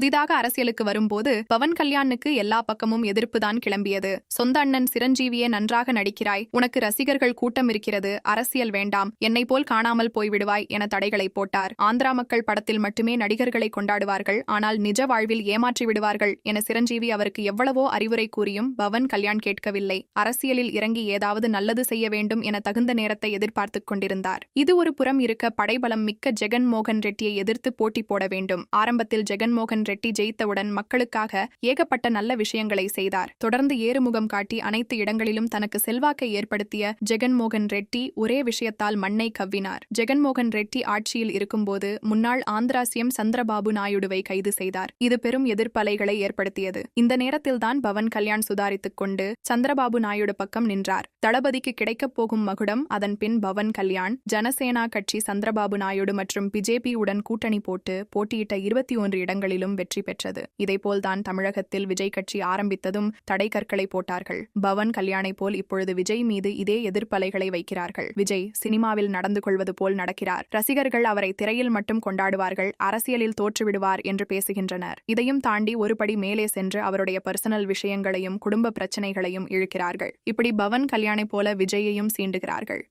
புதிதாக அரசியலுக்கு வரும்போது பவன் கல்யாணுக்கு எல்லா பக்கமும் எதிர்ப்புதான் கிளம்பியது. சொந்த அண்ணன் சிரஞ்சீவியே நன்றாக நடிக்கிறாய். உனக்கு ரசிகர்கள் கூட்டம் இருக்கிறது. அரசியல் வேண்டாம். என்னை போல் காணாமல் போய்விடுவாய் என தடைகளை போட்டார். ஆந்திரா மக்கள் படத்தில் மட்டுமே நடிகர்களை கொண்டாடுவார்கள். ஆனால் நிஜ வாழ்வில் ஏமாற்றி விடுவார்கள் என சிரஞ்சீவி அவருக்கு எவ்வளவோ அறிவுரை கூறியும் பவன் கல்யாண் கேட்கவில்லை. அரசியலில் இறங்கி ஏதாவது நல்லது செய்ய வேண்டும் என தகுந்த நேரத்தை எதிர்பார்த்துக் கொண்டிருந்தார். இது ஒரு புறம் இருக்க படைபலம் மிக்க ஜெகன் மோகன் ரெட்டியை எதிர்த்து போட்டி போட வேண்டும். ஆரம்பத்தில் ஜெகன்மோகன் ரெட்டி ஜெயித்தவுடன் மக்களுக்காக ஏகப்பட்ட நல்ல விஷயங்களை செய்தார். தொடர்ந்து ஏறுமுகம் காட்டி அனைத்து இடங்களிலும் தனக்கு செல்வாக்கை ஏற்படுத்திய ஜெகன்மோகன் ரெட்டி ஒரே விஷயத்தால் மண்ணை கவ்வினார். ஜெகன்மோகன் ரெட்டி ஆட்சியில் இருக்கும்போது முன்னாள் ஆந்திரா சிஎம் சந்திரபாபு நாயுடுவை கைது செய்தார். இது பெரும் எதிர்ப்பலைகளை ஏற்படுத்தியது. இந்த நேரத்தில்தான் பவன் கல்யாண் சுதாரித்துக் கொண்டு சந்திரபாபு நாயுடு பக்கம் நின்றார். தளபதிக்கு கிடைக்கப் போகும் மகுடம் அதன் பின் பவன் கல்யாண் ஜனசேனா கட்சி சந்திரபாபு நாயுடு மற்றும் பிஜேபியுடன் கூட்டணி போட்டு போட்டியிட்ட இருபத்தி ஒன்று இடங்களிலும் வெற்றி பெற்றது. இதேபோல்தான் தமிழகத்தில் விஜய் கட்சி ஆரம்பித்ததும் தடை கற்களை போட்டார்கள். பவன் கல்யாணை போல் இப்பொழுது விஜய் மீது இதே எதிர்ப்பலைகளை வைக்கிறார்கள். விஜய் சினிமாவில் நடந்து கொள்வது போல் நடக்கிறார். ரசிகர்கள் அவரை திரையில் மட்டும் கொண்டாடுவார்கள். அரசியலில் தோற்றுவிடுவார் என்று பேசுகின்றனர். இதையும் தாண்டி ஒருபடி மேலே சென்று அவருடைய பர்சனல் விஷயங்களையும் குடும்ப பிரச்சனைகளையும் இழுக்கிறார்கள். இப்படி பவன் கல்யாணை போல விஜயையும் சீண்டுகிறார்கள்.